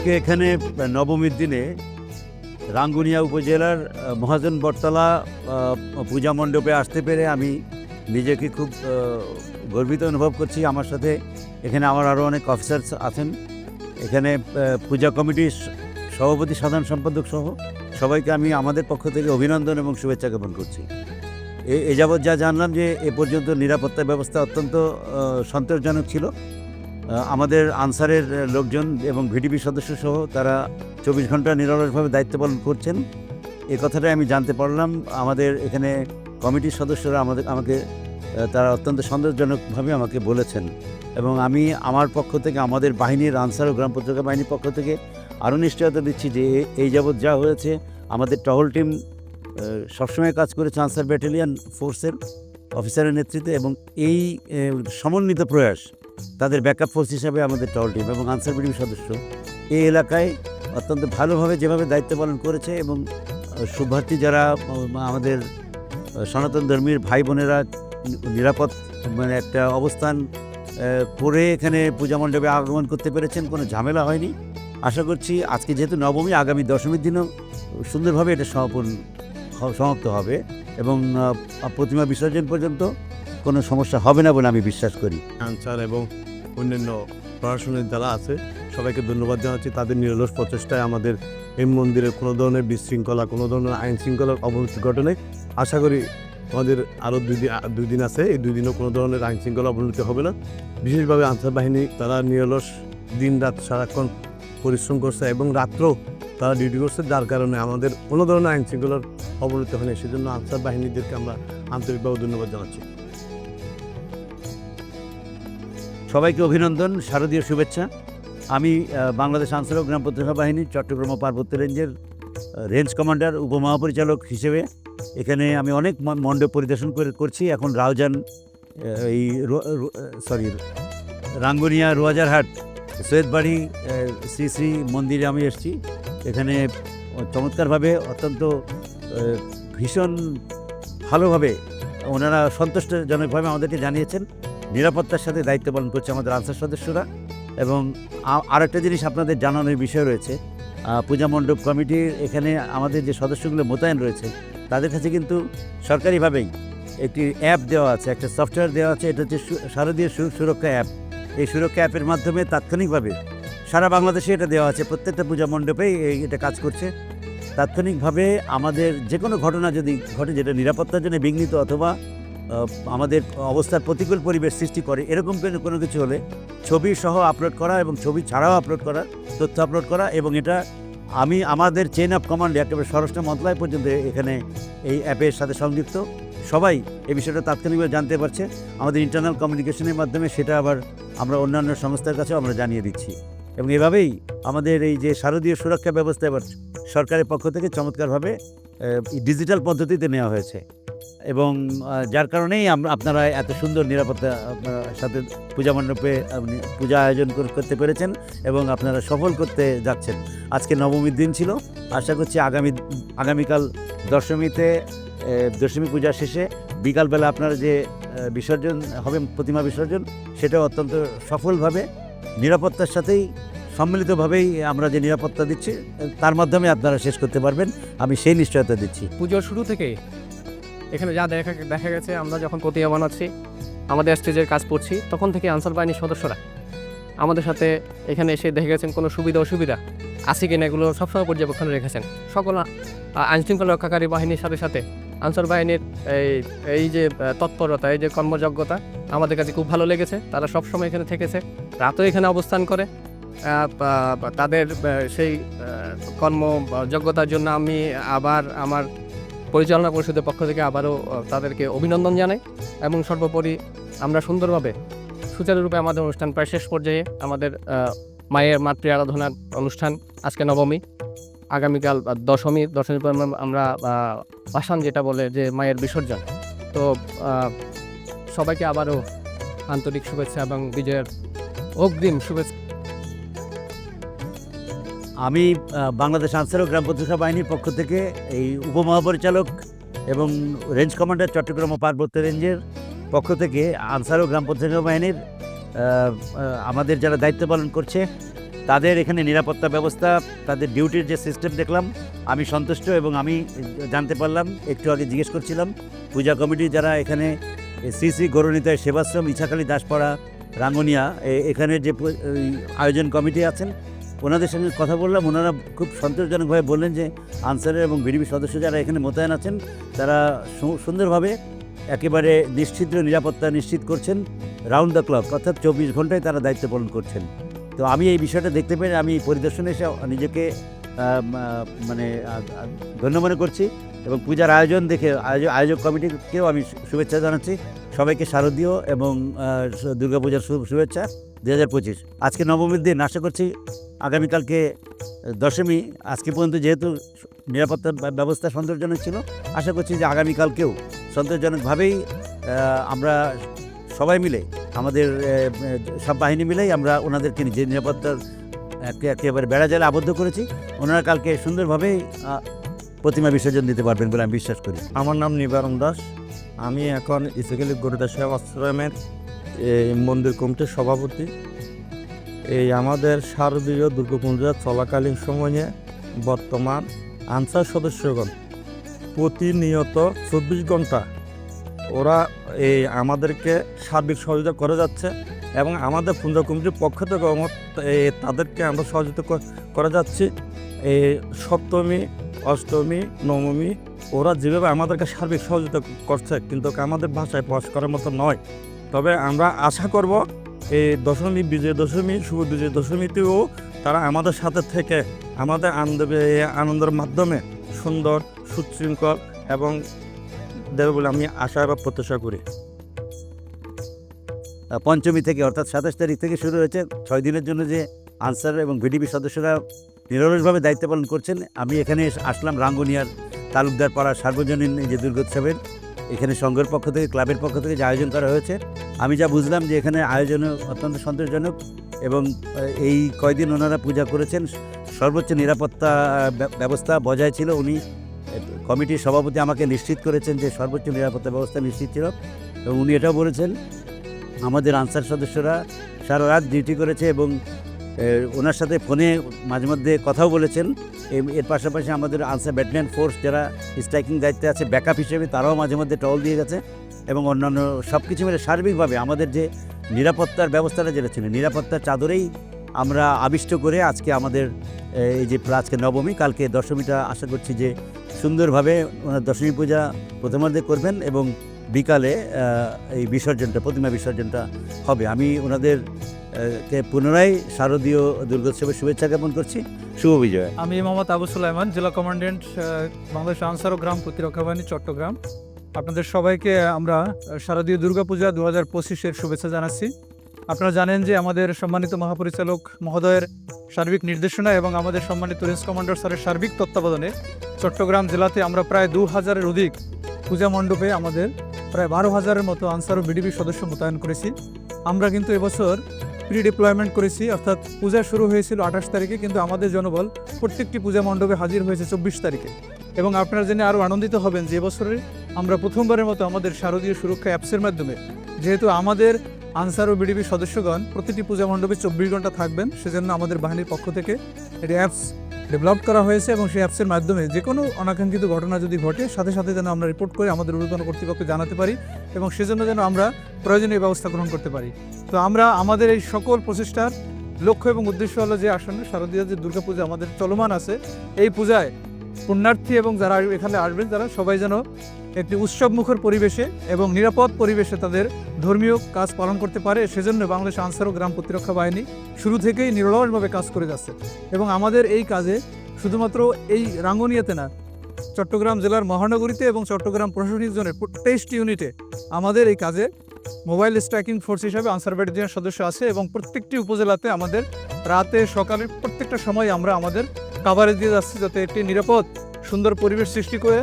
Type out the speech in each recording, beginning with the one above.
আজকে এখানে নবমীর দিনে রাঙ্গুনিয়া উপজেলার মহাজন বটতলা পূজা মণ্ডপে আসতে পেরে আমি নিজেকে খুব গর্বিত অনুভব করছি। আমার সাথে এখানে আমার আরও অনেক অফিসার আছেন। এখানে পূজা কমিটির সভাপতি, সাধারণ সম্পাদক সহ সবাইকে আমি আমাদের পক্ষ থেকে অভিনন্দন এবং শুভেচ্ছা জ্ঞাপন করছি। এ- যাবৎ যা জানলাম যে এ পর্যন্ত নিরাপত্তা ব্যবস্থা অত্যন্ত সন্তোষজনক ছিল। আমাদের আনসারের লোকজন এবং ভিডিপি সদস্য সহ তারা চব্বিশ ঘণ্টা নিরলসভাবে দায়িত্ব পালন করছেন। এ কথাটাই আমি জানতে পারলাম। আমাদের এখানে কমিটির সদস্যরা আমাদের, আমাকে তারা অত্যন্ত সন্তোষজনকভাবে আমাকে বলেছেন। এবং আমি আমার পক্ষ থেকে, আমাদের বাহিনীর আনসার ও গ্রাম পত্রিকা বাহিনীর পক্ষ থেকে আরও নিশ্চয়তা দিচ্ছি যে এই যাবৎ যা হয়েছে, আমাদের টহল টিম সবসময় কাজ করেছে আনসার ব্যাটালিয়ন ফোর্সের অফিসারের নেতৃত্বে এবং এই সমন্বিত প্রয়াস তাদের ব্যাকআপ ফোর্স হিসাবে আমাদের টহল টিম এবং আনসার বিডিবি সদস্য। এই এলাকায় অত্যন্ত ভালোভাবে যেভাবে দায়িত্ব পালন করেছে এবং শুভার্থী যারা আমাদের সনাতন ধর্মীর ভাই বোনেরা নিরাপদ মানে একটা অবস্থান করে এখানে পূজা মণ্ডপে আগমন করতে পেরেছেন, কোনো ঝামেলা হয়নি। আশা করছি আজকে যেহেতু নবমী, আগামী দশমীর দিনও সুন্দরভাবে এটা সমাপন সমাপ্ত হবে এবং প্রতিমা বিসর্জন পর্যন্ত কোনো সমস্যা হবে না বলে আমি বিশ্বাস করি। আনসার এবং অন্যান্য প্রশাসনের যারা আছে, সবাইকে ধন্যবাদ জানাচ্ছি। তাদের নিরলস প্রচেষ্টায় আমাদের এই মন্দিরে কোনো ধরনের বিশৃঙ্খলা, কোনো ধরনের আইন শৃঙ্খলার অবনতি ঘটনে আশা করি আমাদের আরও দুই দিন দুই দিন আছে, এই দুই দিনও কোনো ধরনের আইন শৃঙ্খলা অবনতি হবে না। বিশেষভাবে আনসার বাহিনী, তারা নিরলস দিন রাত সারাক্ষণ পরিশ্রম করছে এবং রাত্রেও তারা ডিউটি করছে, যার কারণে আমাদের কোনো ধরনের আইন শৃঙ্খলার অবনতি হয়নি। সেজন্য আনসার বাহিনীদেরকে আমরা আন্তরিকভাবে ধন্যবাদ জানাচ্ছি। সবাইকে অভিনন্দন, শারদীয় শুভেচ্ছা। আমি বাংলাদেশ আনসার গ্রাম প্রতিরক্ষা বাহিনী, চট্টগ্রাম পার্বত্য রেঞ্জের রেঞ্জ কমান্ডার, উপমহাপরিচালক হিসেবে। এখানে আমি অনেক মণ্ডপ পরিদর্শন করে করছি। এখন রাউজান এই সরি, রাঙ্গুনিয়া রোয়াজারহাট, সৈয়দবাড়ি শ্রী শ্রী মন্দিরে আমি এসেছি। এখানে চমৎকারভাবে অত্যন্ত ভীষণ ভালোভাবে ওনারা সন্তুষ্টজনকভাবে আমাদেরকে জানিয়েছেন। নিরাপত্তার সাথে দায়িত্ব পালন করছে আমাদের আনসার সদস্যরা। এবং আরেকটা জিনিস আপনাদের জানানোর বিষয় রয়েছে পূজা মণ্ডপ কমিটির এখানে আমাদের যে সদস্যগুলো মোতায়েন রয়েছে, তাদের কাছে কিন্তু সরকারিভাবেই একটি অ্যাপ দেওয়া আছে, একটা সফটওয়্যার দেওয়া আছে, এটা হচ্ছে শারদীয় সুরক্ষা অ্যাপ। এই সুরক্ষা অ্যাপের মাধ্যমে তাৎক্ষণিকভাবে সারা বাংলাদেশে এটা দেওয়া আছে, প্রত্যেকটা পূজা মণ্ডপেই এটা কাজ করছে। তাৎক্ষণিকভাবে আমাদের যে কোনো ঘটনা যদি ঘটে, যেটা নিরাপত্তার জন্য বিঘ্নিত অথবা আমাদের অবস্থার প্রতিকূল পরিবেশ সৃষ্টি করে। এরকম কোনো- কিছু হলে ছবি সহ আপলোড করা এবং ছবি ছাড়াও আপলোড করা, তথ্য আপলোড করা এবং এটা আমি আমাদের চেন অফ কমান্ড একেবারে স্বরাষ্ট্র মন্ত্রণালয় পর্যন্ত এখানে এই অ্যাপের সাথে সংযুক্ত। সবাই এই বিষয়টা তাৎক্ষণিকভাবে জানতে পারছে। আমাদের ইন্টারনাল কমিউনিকেশনের মাধ্যমে সেটা আবার আমরা অন্যান্য সংস্থার কাছেও আমরা জানিয়ে দিচ্ছি। এবং এভাবেই আমাদের এই যে শারদীয় সুরক্ষা ব্যবস্থা এবার সরকারের পক্ষ থেকে চমৎকারভাবে ডিজিটাল পদ্ধতিতে নেওয়া হয়েছে। এবং যার কারণেই আপনারা এত সুন্দর নিরাপত্তা সাথে পূজা মণ্ডপে পূজা আয়োজন করতে পেরেছেন এবং আপনারা সফল করতে যাচ্ছেন। আজকে নবমীর দিন ছিল। আশা করছি আগামী, আগামীকাল দশমীতে দশমী পূজা শেষে বিকালবেলা আপনারা যে বিসর্জন হবে, প্রতিমা বিসর্জন সেটা অত্যন্ত সফলভাবে, নিরাপত্তার সাথেই, সম্মিলিতভাবেই আমরা যে নিরাপত্তা দিচ্ছি, তার মাধ্যমে আপনারা শেষ করতে পারবেন। আমি সেই নিশ্চয়তা দিচ্ছি। পুজোর শুরু থেকে এখানে যা দেখা দেখা গেছে, আমরা যখন প্রতিমা বানাচ্ছি আমাদের স্টেজের কাজ করছি, তখন থেকে আনসার বাহিনীর সদস্যরা আমাদের সাথে এখানে এসে দেখে গেছেন কোনো সুবিধা, অসুবিধা আছে কিনা, এগুলো সবসময় পর্যবেক্ষণে রেখেছেন। সকল আইনশৃঙ্খলা রক্ষাকারী বাহিনীর সাথে সাথে আনসার বাহিনীর এই এই যে তৎপরতা, এই যে কর্মযোগ্যতা আমাদের কাছে খুব ভালো লেগেছে। তারা সবসময় এখানে থেকেছে, রাতেও এখানে অবস্থান করে। তাদের সেই কর্মযোগ্যতার জন্য আমি আবার আমার পরিচালনা পরিষদের পক্ষ থেকে আবারও তাদেরকে অভিনন্দন জানাই এবং সর্বোপরি আমরা সুন্দরভাবে, সুচারুরূপে আমাদের অনুষ্ঠান প্রায় শেষ পর্যায়ে আমাদের মায়ের মাতৃ আরাধনার অনুষ্ঠান, আজকে নবমী। আগামীকাল দশমী, দশমীর পর আমরা- পাষাণ যেটা বলে যে মায়ের বিসর্জন। তো সবাইকে আবারও আন্তরিক শুভেচ্ছা এবং বিজয়ের অগ্রিম শুভেচ্ছা। আমি বাংলাদেশ আনসার ও গ্রাম প্রতিরক্ষা বাহিনীর পক্ষ থেকে এই উপমহাপরিচালক এবং রেঞ্জ কমান্ডার চট্টগ্রাম ও পার্বত্য রেঞ্জের পক্ষ থেকে আনসার ও গ্রাম প্রতিরক্ষা বাহিনীর আমাদের যারা দায়িত্ব পালন করছে, তাদের এখানে নিরাপত্তা ব্যবস্থা, তাদের ডিউটির যে সিস্টেম দেখলাম, আমি সন্তুষ্ট এবং আমি জানতে পারলাম, একটু আগে জিজ্ঞেস করছিলাম, পূজা কমিটি যারা এখানে, শ্রী গৌরনীতায় সেবাশ্রম, ইছাখালী দাসপাড়া, রাঙ্গনিয়া এখানে যে আয়োজন কমিটি আছেন ওনাদের সঙ্গে কথা বললাম, ওনারা খুব সন্তোষজনকভাবে বললেন যে আনসারের এবং বিডিবি সদস্য যারা এখানে মোতায়েন আছেন, তারা সুন্দরভাবে একেবারে নিশ্চিত নিরাপত্তা নিশ্চিত করছেন রাউন্ড দ্য ক্লক অর্থাৎ চব্বিশ ঘন্টায় তারা দায়িত্ব পালন করছেন। তো আমি এই বিষয়টা দেখতে পেরে আমি পরিদর্শনে এসে নিজেকে মানে ধন্য মনে করছি এবং পূজার আয়োজন দেখে আয়োজক কমিটিকেও আমি শুভেচ্ছা জানাচ্ছি। সবাইকে শারদীয় এবং দুর্গাপূজার শুভেচ্ছা। দু হাজার পঁচিশ। আজকে নবমীর দিন, আশা করছি আগামীকালকে দশমী, আজকে পর্যন্ত যেহেতু নিরাপত্তা ব্যবস্থা সন্তোষজনক ছিল, আশা করছি যে আগামীকালকেও সন্তোষজনকভাবেই আমরা সবাই মিলে, আমাদের সব বাহিনী মিলেই আমরা ওনাদেরকে যে নিরাপত্তার একেবারে বেড়া জালে আবদ্ধ করেছি। ওনারা কালকে সুন্দরভাবেই প্রতিমা বিসর্জন দিতে পারবেন বলে আমি বিশ্বাস করি। আমার নাম নিবারণ দাস। আমি এখন ইসেকেলি গরুদা সেবা আশ্রমের মন্দির কমিটির সভাপতি। এই আমাদের শারদীয় দুর্গাপূজা চলাকালীন সময়ে বর্তমান আনসার সদস্যগণ প্রতিনিয়ত চব্বিশ ঘণ্টা ওরা এই আমাদেরকে সার্বিক সহযোগিতা করে যাচ্ছে এবং আমাদের পূজা কমিটির পক্ষ থেকে তাদেরকে আমরা সহযোগিতা কর- করে যাচ্ছি। এই সপ্তমী, অষ্টমী, নবমী ওরা যেভাবে আমাদেরকে সার্বিক সহযোগিতা করছে কিন্তু আমাদের ভাষায় প্রকাশ করার মতো নয়। তবে আমরা আশা করব এই দশমী, বিজয় দশমী, শুভ বিজয় দশমীতেও তারা আমাদের সাথে থেকে আমাদের আনন্দ আনন্দের মাধ্যমে সুন্দর, সুশৃঙ্খল এবং দেবে বলে আমি আশা বা প্রত্যাশা করি। পঞ্চমী থেকে অর্থাৎ সাতাশ তারিখ থেকে শুরু হয়েছে। ছয় দিনের জন্য যে আনসার এবং ভিডিপি সদস্যরা নিরলসভাবে দায়িত্ব পালন করছেন, আমি এখানে আসলাম রাঙ্গুনিয়ার তালুকদার পাড়া সার্বজনীন যে দুর্গোৎসবের, এখানে সংঘের পক্ষ থেকে, ক্লাবের পক্ষ থেকে যে আয়োজন করা হয়েছে। আমি যা বুঝলাম যে এখানে আয়োজন অত্যন্ত সন্তোষজনক এবং এই কয়দিন ওনারা পূজা করেছেন, সর্বোচ্চ নিরাপত্তা ব্যবস্থা বজায় ছিল। উনি কমিটির সভাপতি আমাকে নিশ্চিত করেছেন যে সর্বোচ্চ নিরাপত্তা ব্যবস্থা নিশ্চিত ছিল। এবং উনি এটাও বলেছেন, আমাদের আনসার সদস্যরা সারা রাত ডিউটি করেছে এবং ওনার সাথে ফোনে মাঝে মধ্যে কথাও বলেছেন। এর পাশাপাশি আমাদের আনসার ব্যাটালিয়ান ফোর্স যারা স্ট্রাইকিং দায়িত্বে আছে, ব্যাকআপ হিসেবে তারাও মাঝে মধ্যে টল দিয়ে গেছে। এবং অন্যান্য সব কিছু মিলে সার্বিকভাবে আমাদের যে নিরাপত্তার ব্যবস্থাটা যেটা ছিল, নিরাপত্তার চাদরেই আমরা আবিষ্ট করে আজকে আমাদের এই যে আজকে নবমী, কালকে দশমীটা আশা করছি যে সুন্দরভাবে ওনার দশমী পূজা প্রথমার্ধে করবেন এবং বিকালে এই বিসর্জনটা, প্রতিমা বিসর্জনটা হবে। আমি ওনাদের কে পুনরায় শারদীয় দুর্গোৎসবের শুভেচ্ছা জ্ঞাপন করছি। শুভ বিজয়। আমি মোহাম্মদ আবু সুলাইমান, জেলা কমান্ড্যান্ট বাংলাদেশ আনসার ও গ্রাম প্রতিরক্ষা বাহিনী, চট্টগ্রাম। আপনাদের সবাইকে আমরা শারদীয় দুর্গাপূজা দু হাজার পঁচিশের শুভেচ্ছা জানাচ্ছি। আপনারা জানেন যে আমাদের সম্মানিত মহাপরিচালক মহোদয়ের সার্বিক নির্দেশনা এবং আমাদের সম্মানিত রেঞ্জ কমান্ডার স্যারের সার্বিক তত্ত্বাবধানে চট্টগ্রাম জেলাতে আমরা প্রায় দু হাজারের অধিক পূজা মণ্ডপে আমাদের প্রায় বারো হাজারের মতো আনসার ও বিডিবি সদস্য মোতায়েন করেছি। আমরা কিন্তু এবছর প্রি ডিপ্লয়মেন্ট করেছি, অর্থাৎ পূজা শুরু হয়েছিল আঠাশ তারিখে, কিন্তু আমাদের জনবল প্রত্যেকটি পূজা মণ্ডপে হাজির হয়েছে চব্বিশ তারিখে। এবং আপনারা জেনে আরও আনন্দিত হবেন যে এবছরে আমরা প্রথমবারের মতো আমাদের শারদীয় সুরক্ষা অ্যাপসের মাধ্যমে, যেহেতু আমাদের আনসার ও বিডিবি সদস্যগণ প্রতিটি পূজা মণ্ডপে চব্বিশ ঘণ্টা থাকবেন, সেজন্য আমাদের বাহিনীর পক্ষ থেকে এটি অ্যাপস ডেভেলপ করা হয়েছে এবং সেই অ্যাপসের মাধ্যমে যে কোনো অনাকাঙ্ক্ষিত ঘটনা যদি ঘটে, সাথে সাথে যেন আমরা রিপোর্ট করে আমাদের ঊর্ধ্বতন কর্তৃপক্ষকে জানাতে পারি এবং সেজন্য যেন আমরা প্রয়োজনীয় ব্যবস্থা গ্রহণ করতে পারি। তো আমরা আমাদের এই সকল প্রচেষ্টার লক্ষ্য এবং উদ্দেশ্য হলো যে আসন্ন শারদীয় যে দুর্গাপূজা আমাদের চলমান আছে, এই পূজায় পুণ্যার্থী এবং যারা এখানে আসবেন তারা সবাই যেন একটি উৎসবমুখর পরিবেশে এবং নিরাপদ পরিবেশে তাদের ধর্মীয় কাজ পালন করতে পারে, সেজন্য বাংলাদেশ আনসার ও গ্রাম প্রতিরক্ষা বাহিনী শুরু থেকেই নিরলসভাবে কাজ করে যাচ্ছে। এবং আমাদের এই কাজে শুধুমাত্র এই রাঙ্গনিয়াতে না, চট্টগ্রাম জেলার মহানগরীতে এবং চট্টগ্রাম প্রশাসনিক জোনের তেইশটি ইউনিটে আমাদের এই কাজে মোবাইল স্ট্রাইকিং ফোর্স হিসাবে আনসার ব্যাটালিয়নের সদস্য আছে এবং প্রত্যেকটি উপজেলাতে আমাদের রাতে, সকালে প্রত্যেকটা সময় আমরা আমাদের কাভারেজ দিয়ে যাচ্ছি যাতে একটি নিরাপদ, সুন্দর পরিবেশ সৃষ্টি করে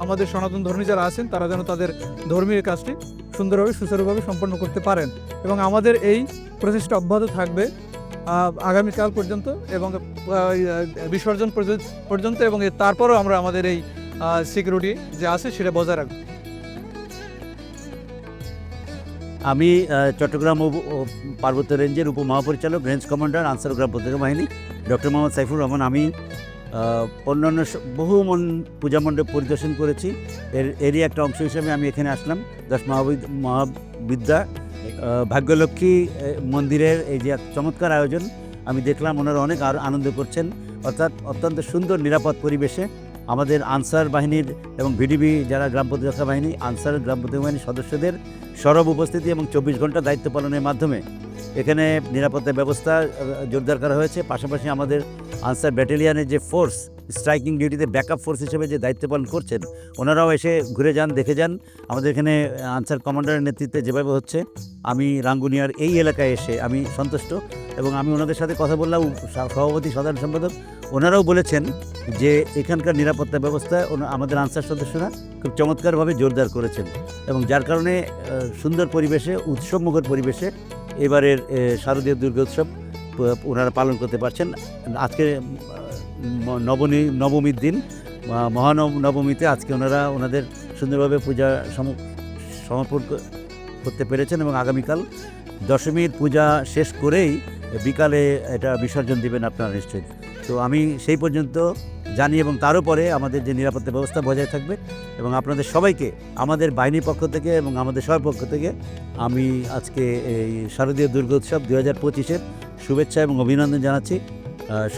আমাদের সনাতন ধর্মী যারা আছেন, তারা যেন তাদের ধর্মীয় কাজটি সুন্দরভাবে, সুচারুভাবে সম্পন্ন করতে পারেন। এবং আমাদের এই প্রচেষ্টা অব্যাহত থাকবে আগামীকাল পর্যন্ত এবং বিসর্জন পর্যন্ত- এবং তারপরও আমরা আমাদের এই সিকিউরিটি যে আছে সেটা বজায় রাখব। আমি চট্টগ্রাম পার্বত্য রেঞ্জের উপমহাপরিচালক, রেঞ্জ কমান্ডার, আনসার গ্রাম প্রতিরক্ষা বাহিনী, ডক্টর মোহাম্মদ সাইফুর রহমান আমি অন্যান্য বহু মন, পূজা মণ্ডপ পরিদর্শন করেছি। এর, এরই একটা অংশ হিসেবে আমি এখানে আসলাম। দশ মহাবিদ, মহাবিদ্যা ভাগ্যলক্ষ্মী মন্দিরের এই যে চমৎকার আয়োজন, আমি দেখলাম ওনারা অনেক আর, আনন্দ করছেন। অর্থাৎ অত্যন্ত সুন্দর নিরাপদ পরিবেশে আমাদের আনসার বাহিনীর এবং ভিডিবি যারা গ্রাম প্রতিরক্ষা বাহিনী, আনসার গ্রাম প্রতিরক্ষা বাহিনীর সদস্যদের সরব উপস্থিতি এবং চব্বিশ ঘণ্টা দায়িত্ব পালনের মাধ্যমে এখানে নিরাপত্তা ব্যবস্থা জোরদার করা হয়েছে। পাশাপাশি আমাদের আনসার ব্যাটালিয়ানের যে ফোর্স, স্ট্রাইকিং ডিউটিতে ব্যাকআপ ফোর্স হিসেবে যে দায়িত্ব পালন করছেন, ওনারাও এসে ঘুরে যান, দেখে যান। আমাদের এখানে আনসার কমান্ডারের নেতৃত্বে যেভাবে হচ্ছে, আমি রাঙ্গুনিয়ার এই এলাকায় এসে আমি সন্তুষ্ট এবং আমি ওনাদের সাথে কথা বললাম সভাপতি, সাধারণ সম্পাদক, ওনারাও বলেছেন যে এখানকার নিরাপত্তা ব্যবস্থা আমাদের আনসার সদস্যরা খুব চমৎকারভাবে জোরদার করেছেন এবং যার কারণে সুন্দর পরিবেশে, উৎসবমুখর পরিবেশে এবারের শারদীয় দুর্গোৎসব ওনারা পালন করতে পারছেন। আজকে নবমী নবমীর দিন মহানব নবমীতে আজকে ওনারা ওনাদের সুন্দরভাবে পূজা সম- সমর্পণ করতে পেরেছেন এবং আগামীকাল দশমীর পূজা শেষ করেই বিকালে এটা বিসর্জন দিবেন আপনারা নিশ্চয়ই। তো আমি সেই পর্যন্ত জানি এবং তারও পরে আমাদের যে নিরাপত্তা ব্যবস্থা বজায় থাকবে এবং আপনাদের সবাইকে, আমাদের বাহিনীর পক্ষ থেকে এবং আমাদের সবার পক্ষ থেকে আমি আজকে এই শারদীয় দুর্গোৎসব দু হাজার পঁচিশের শুভেচ্ছা এবং অভিনন্দন জানাচ্ছি।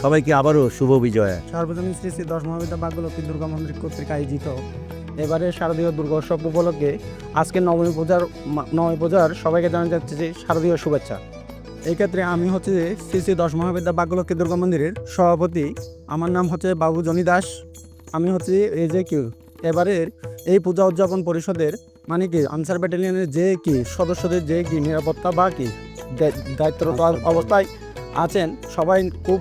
সবাইকে আবারও শুভ বিজয়া। সার্বজনীন শ্রী শ্রী দশ মহাবিদ্যা বাগ্যলক্ষ্মী দুর্গা মন্দির কর্তৃক আয়োজিত এবারে শারদীয় দুর্গোৎসব উপলক্ষে আজকে নবমী পূজার নবমী পূজার সবাইকে জানা যাচ্ছে যে শারদীয় শুভেচ্ছা। এই ক্ষেত্রে আমি হচ্ছে যে শ্রী শ্রী দশ মহাবিদ্যা বাগ্যলক্ষ্মী দুর্গা মন্দিরের সভাপতি। আমার নাম হচ্ছে বাবু জনি দাস। আমি হচ্ছে এই যে কি এবারের এই পূজা উদযাপন পরিষদের মানে কি আনসার ব্যাটালিয়নের যে কি সদস্যদের যে কি নিরাপত্তা বা কি দায়- দায়িত্বরত অবস্থায় আছেন, সবাই খুব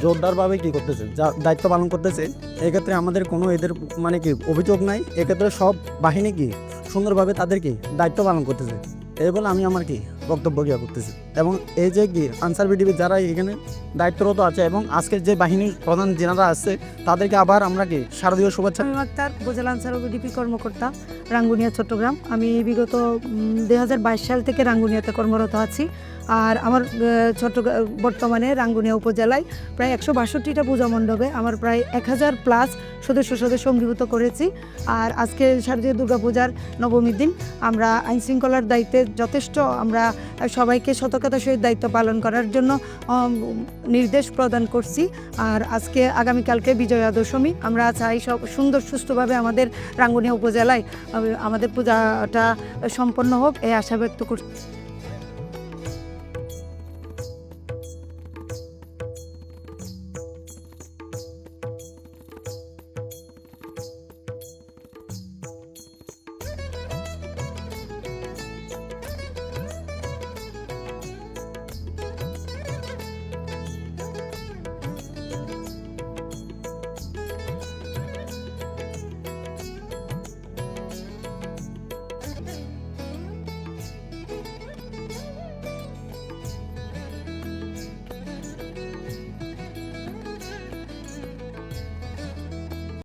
জোরদারভাবে কি করতেছে, যা দায়িত্ব পালন করতেছে, এক্ষেত্রে আমাদের কোনো এদের মানে কি অভিযোগ নাই, এক্ষেত্রে সব বাহিনী কি সুন্দরভাবে তাদের কি দায়িত্ব পালন করতেছে, এই বলে আমি আমার কি বক্তব্য গিয়া করতেছি। এবং এই যে আনসার বিডিবি যারা এখানে দায়িত্বরত আছে এবং আজকের যে বাহিনীর প্রধান জেনারা আছে, তাদেরকে আবার আমরা কি শারদীয় শুভেচ্ছা? আক্তার উপজেলা আনসার ওবিডিপি কর্মকর্তা, রাঙ্গুনিয়া, চট্টগ্রাম। আমি বিগত দু হাজার বাইশ সাল থেকে রাঙ্গুনিয়াতে কর্মরত আছি। আর আমার চট্টগ্রাম বর্তমানে রাঙ্গুনিয়া উপজেলায় প্রায় একশো বাষট্টিটা পূজা মণ্ডপে আমার প্রায় এক হাজার প্লাস সদস্য সদস্য অঙ্গীভূত করেছি। আর আজকে শারদীয় দুর্গাপূজার নবমীর দিন আমরা আইন শৃঙ্খলার দায়িত্বে যথেষ্ট আমরা সবাইকে সতর্কতা সহিত দায়িত্ব পালন করার জন্য নির্দেশ প্রদান করছি। আর আজকে আগামীকালকে বিজয়া দশমী। আমরা চাই সব সুন্দর সুস্থভাবে আমাদের রাঙ্গুনিয়া উপজেলায় আমাদের পূজাটা সম্পন্ন হোক, এই আশা ব্যক্ত করছি।